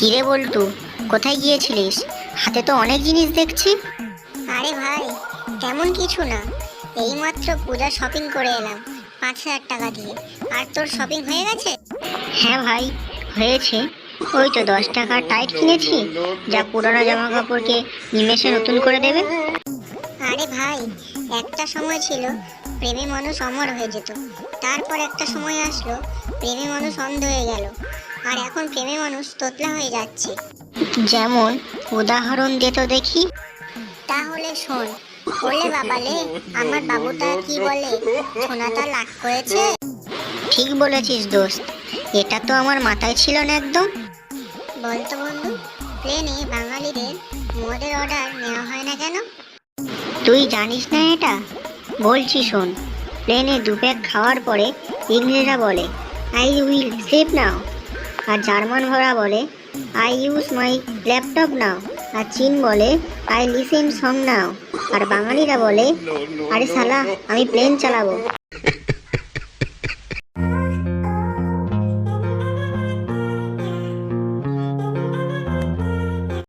কিরে বল্টু কোথায় গিয়েছিলিস? হাতে তো অনেক জিনিস দেখছি। আরে ভাই তেমন কিছু না। এইমাত্র পূজা শপিং করে এলাম পাঁচ হাজার টাকা দিয়ে। আর তোর শপিং হয়ে গেছে? হ্যাঁ ভাই হয়েছে। ওই তো দশ টাকার টাইট কিনেছি। যা পুরোনো জামা কাপড়কে নিমেষে নতুন করে দেবে। আরে ভাই একটা সময় ছিল প্রেমে মানুষ অমর হয়ে যেত। তারপর একটা সময় আসলো প্রেমে মানুষ অন্ধ হয়ে গেল। আর এখন প্রেমে মানুষ তোতলা হয়ে যাচ্ছে। যেমন উদাহরণ দে তো দেখি। তাহলে শোন বলে বাবালে আমার বাবুটা কি বলে? সোনাটা লাখ করেছে? ঠিক বলেছিস দোস্ত এটা তো আমার মাথায় ছিল না একদম। বলতো বন্ধু প্লেনে বাঙালিদের মদের অর্ডার নেওয়া হয় না কেন? তুই জানিস না এটা? বলছি শোন প্লেনে দু প্যাক খাওয়ার পরে ইংরেজরা বলে আই উইল সেভ নাও আর জার্মান ভরা বলে I use my laptop now আর চীন বলে আই লিসেন সং নাও আর বাঙালিরা বলে, আরে সালা আমি প্লেন চালাবো।